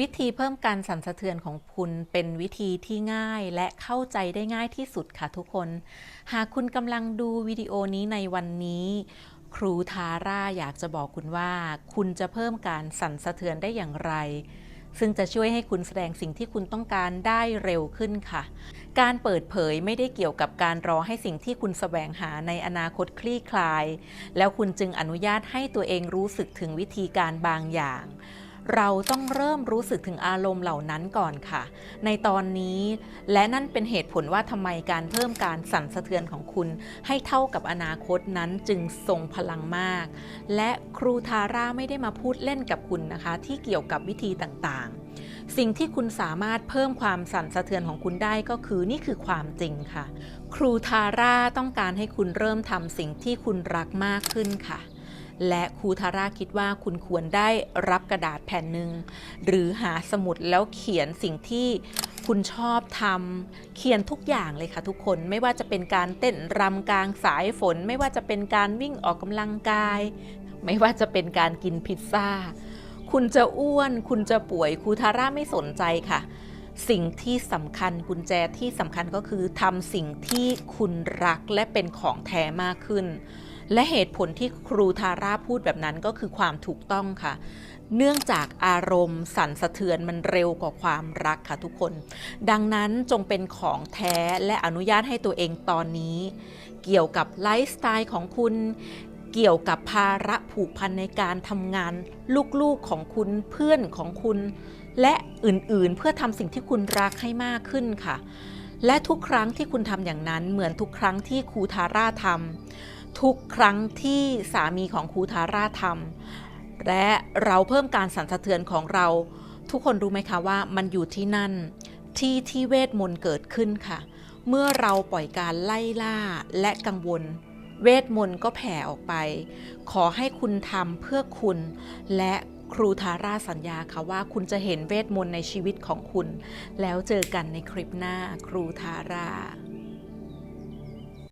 วิธีเพิ่มการสั่นสะเทือนของคุณเป็นวิธีที่ง่ายและเข้าใจได้ง่ายที่สุดค่ะทุกคน หากคุณกำลังดูวิดีโอนี้ในวันนี้ ครูทาร่าอยากจะบอกคุณว่า คุณจะเพิ่มการสั่นสะเทือนได้อย่างไร ซึ่งจะช่วยให้คุณแสดงสิ่งที่คุณต้องการได้เร็วขึ้นค่ะ การเปิดเผยไม่ได้เกี่ยวกับการรอให้สิ่งที่คุณแสวงหาในอนาคตคลี่คลาย แล้วคุณจึงอนุญาตให้ตัวเองรู้สึกถึงวิธีการบางอย่าง เราต้องเริ่มรู้สึกถึงอารมณ์เหล่านั้นก่อนค่ะ ในตอนนี้ และนั่นเป็นเหตุผลว่าทำไมการเพิ่มการสั่นสะเทือนของคุณ ให้เท่ากับอนาคตนั้นจึงทรงพลังมาก และครูทาร่าไม่ได้มาพูดเล่นกับคุณนะคะ ที่เกี่ยวกับวิธีต่างๆ สิ่งที่คุณสามารถเพิ่มความสั่นสะเทือนของคุณได้ก็คือนี่คือความจริงค่ะ ครูทาร่าต้องการให้คุณเริ่มทำสิ่งที่คุณรักมากขึ้นค่ะ และครูทาร่าคิดว่าคุณควรได้รับกระดาษแผ่นหนึ่งหรือหาสมุดแล้วเขียนสิ่งที่คุณชอบทำเขียนทุกอย่างเลยค่ะทุกคนไม่ว่าจะเป็นการเต้นรำกลางสายฝน ไม่ว่าจะเป็นการวิ่งออกกำลังกาย ไม่ว่าจะเป็นการกินพิซซ่า คุณจะอ้วน คุณจะป่วยครูทาร่าไม่สนใจค่ะ สิ่งที่สำคัญกุญแจที่สำคัญก็คือทำสิ่งที่คุณรักและเป็นของแท้มากขึ้น และเหตุผลที่ครูทาร่าพูดแบบนั้นก็คือความถูกต้องค่ะ เนื่องจากอารมณ์สั่นสะเทือนมันเร็วกว่าความรักค่ะทุกคน ดังนั้นจงเป็นของแท้และอนุญาตให้ตัวเองตอนนี้ เกี่ยวกับไลฟ์สไตล์ของคุณเกี่ยวกับภาระผูกพันในการทำงาน ลูกๆของคุณเพื่อนของคุณ และอื่นๆ เพื่อทำสิ่งที่คุณรักให้มากขึ้นค่ะ และทุกครั้งที่คุณทำอย่างนั้นเหมือนทุกครั้งที่ครูทาร่าทำ ทุกครั้งที่สามีของครูทาร่าทำและเราเพิ่มการสั่นสะเทือนของเรา ทุกคนรู้ไหมคะว่ามันอยู่ที่นั่น ที่ที่เวทมนต์เกิดขึ้นค่ะ เมื่อเราปล่อยการไล่ล่าและกังวล เวทมนต์ก็แผ่ออกไป ขอให้คุณทำเพื่อคุณ และครูทาร่าสัญญาค่ะว่าคุณจะเห็นเวทมนต์ในชีวิตของคุณ แล้วเจอกันในคลิปหน้าครูทาร่า